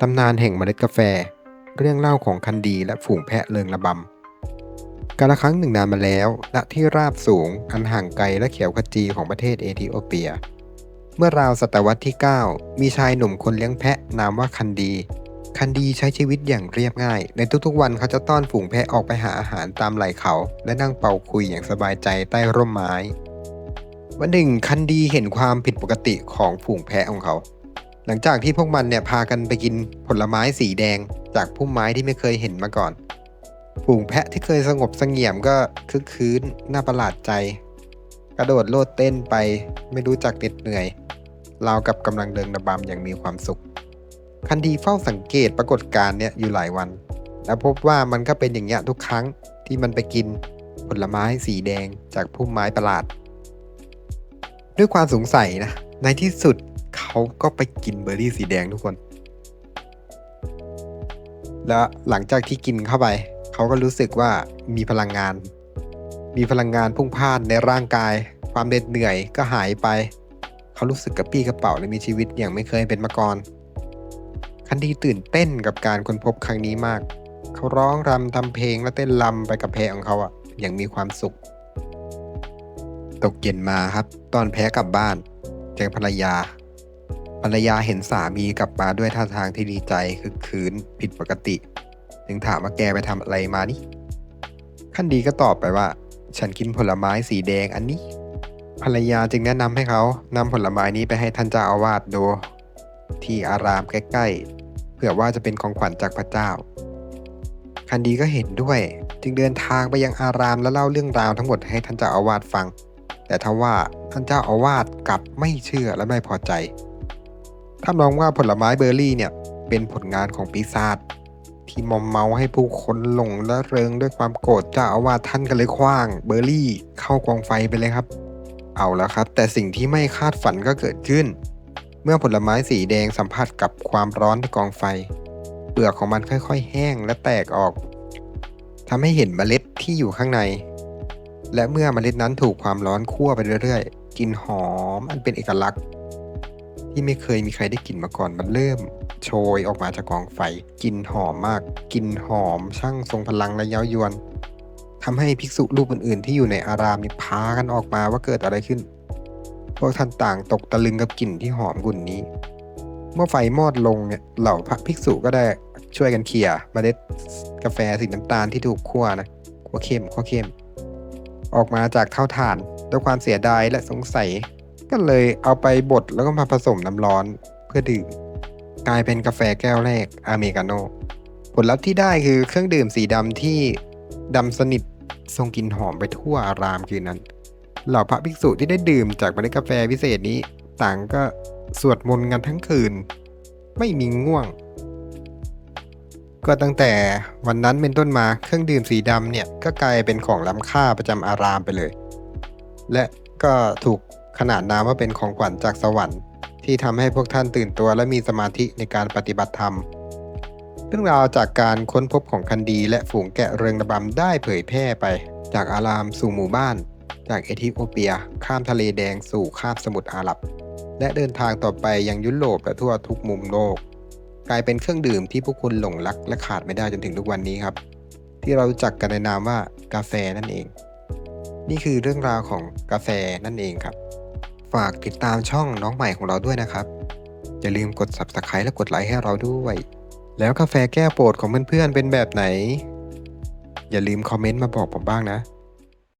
ตำนานแห่งเมล็ดกาแฟ เรื่องเล่าของคันดีและฝูงแพะเริงระบำกาลครั้งหนึ่งนานมาแล้วณที่ราบสูงอันห่างไกลและเขียวขจีของประเทศเอธิโอเปีย เมื่อราวศตวรรษที่ 9 มีชายหนุ่มคนเลี้ยงแพะนามว่าคันดี คันดีใช้ชีวิตอย่างเรียบง่าย ในทุกๆ วันเขาจะต้อนฝูงแพะออกไปหาอาหารตามไหล่เขา และนั่งเป่าคุยอย่างสบายใจใต้ร่มไม้วันหนึ่งคันดีเห็นความผิดปกติของฝูงแพะของเขา หลังจากที่พวกมันเนี่ยพากันไปกินผลไม้สีแดงจากพุ่มไม้ที่ไม่เคยเห็นมาก่อน ฝูงแพะที่เคยสงบสงี่ยมก็คึกคืนน่าประหลาดใจ กระโดดโลดเต้นไปไม่รู้จักเหน็ดเหนื่อยราวกับกำลังเดินระบำอย่างมีความสุข คันดีเฝ้าสังเกตปรากฏการณ์เนี่ยอยู่หลายวัน และพบว่ามันก็เป็นอย่างเงี้ยทุกครั้งที่มันไปกินผลไม้สีแดงจากพุ่มไม้ประหลาด ด้วยความสงสัยนะในที่สุด เขาก็ไปกินเบอร์รี่สีแดงทุกคน แล้วหลังจากที่กินเข้าไป เขาก็รู้สึกว่ามีพลังงาน มีพลังงานพุ่งพ่านในร่างกาย ความเหน็ดเหนื่อยก็หายไป เขารู้สึกกระปี้กระเป๋าและมีชีวิตอย่างไม่เคยเป็นมาก่อน คันดีตื่นเต้นกับการค้นพบครั้งนี้มาก เขาร้องรำทำเพลงและเต้นรำไปกับแพะของเขาอะอย่างมีความสุข ตกเย็นมาครับ ตอนแพ้กลับบ้าน เจอภรรยา ภรรยาเห็นสามีกลับมาด้วยท่าทางที่ดีใจคือคืนผิดปกติ จึงถามว่าแกไปทำอะไรมานี่ขั้นดีก็ตอบไปว่า ฉันกินผลไม้สีแดงอันนี้ ภรรยาจึงแนะนำให้เขานำผลไม้นี้ไปให้ท่านเจ้าอาวาสดู ที่อารามใกล้ๆเผื่อว่าจะเป็นของขวัญจากพระเจ้าคันดีก็เห็นด้วย จึงเดินทางไปยังอารามและเล่าเรื่องราวทั้งหมดให้ท่านเจ้าอาวาสฟัง แต่ทว่าท่านเจ้าอาวาสกลับไม่เชื่อและไม่พอใจ ท่ามองว่าผลไม้เบอร์รี่เนี่ย เป็นผลงานของปีศาจที่มอมเมาให้ผู้คนหลงและเริงด้วยความโกรธเจ้าอาวาสท่านก็เลยคว้างเบอร์รี่เข้ากองไฟไปเลยครับ เอาแล้วครับ แต่สิ่งที่ไม่คาดฝันก็เกิดขึ้น เมื่อผลไม้สีแดงสัมผัสกับความร้อนที่กองไฟ เปลือกของมันค่อยๆ แห้งและแตกออกทำให้เห็นเมล็ดที่อยู่ข้างใน และเมื่อเมล็ดนั้นถูกความร้อนคั่วไปเรื่อยๆกลิ่นหอมอันเป็นเอกลักษณ์ ที่ไม่เคยมีใครได้กลิ่นมาก่อนมันเริ่ม โชยออกมาจากกองไฟกลิ่นหอมมากกลิ่นหอม ช่างทรงพลังและเย้ายวนทำให้ภิกษุรูปอื่นๆที่อยู่ในอารามนี่พากันออกมาว่าเกิดอะไรขึ้น พวกท่านต่างตกตะลึงกับกลิ่นที่หอมกลุ่นนี้ เมื่อไฟมอดลงเนี่ยเหล่าพระภิกษุก็ได้ช่วยกันเขี่ยเมล็ดกาแฟสีน้ำตาลที่ถูกคั่วนะคั่วเข้มคั่วเข้ม ออกมาจากเท่าถ่านด้วยความเสียดายและสงสัย ก็เลยเอาไปบดแล้วก็มาผสมน้ำร้อนเพื่อดื่ม กลายเป็นกาแฟแก้วแรกอเมริกาโน่ผลลัพธ์ที่ได้คือเครื่องดื่มสีดำที่ดำสนิททรงกลิ่นหอมไปทั่วอารามคืนนั้น เหล่าพระภิกษุที่ได้ดื่มจากเมล็ดกาแฟพิเศษนี้ ต่างก็สวดมนต์กันทั้งคืน ไม่มีง่วง ก็ตั้งแต่วันนั้นเป็นต้นมาเครื่องดื่มสีดำเนี่ยก็กลายเป็นของล้ำค่าประจำอารามไปเลย และก็ถูก ขนานนามว่าเป็นของขวัญจากสวรรค์ ที่ทำให้พวกท่านตื่นตัวและมีสมาธิในการปฏิบัติธรรม เรื่องราวจากการค้นพบของคันดีและฝูงแกะเริงระบำได้เผยแพร่ไป จากอารามสู่หมู่บ้าน จากเอธิโอเปีย ข้ามทะเลแดงสู่คาบสมุทรอาหรับ และเดินทางต่อไปยังยุโรปและทั่วทุกมุมโลก กลายเป็นเครื่องดื่มที่ผู้คนหลงรักและขาดไม่ได้จนถึงทุกวันนี้ครับ ที่เรารู้จักกันในนามว่ากาแฟนั่นเอง นี่คือเรื่องราวของกาแฟนั่นเองครับ ฝากติดตามช่องน้องใหม่ของเราด้วยนะครับ อย่าลืมกด subscribe และกดไลค์ให้เราด้วย แล้วกาแฟแก้วโปรดของเพื่อนๆเป็นแบบไหน อย่าลืมคอมเมนต์มาบอกผมบ้างนะ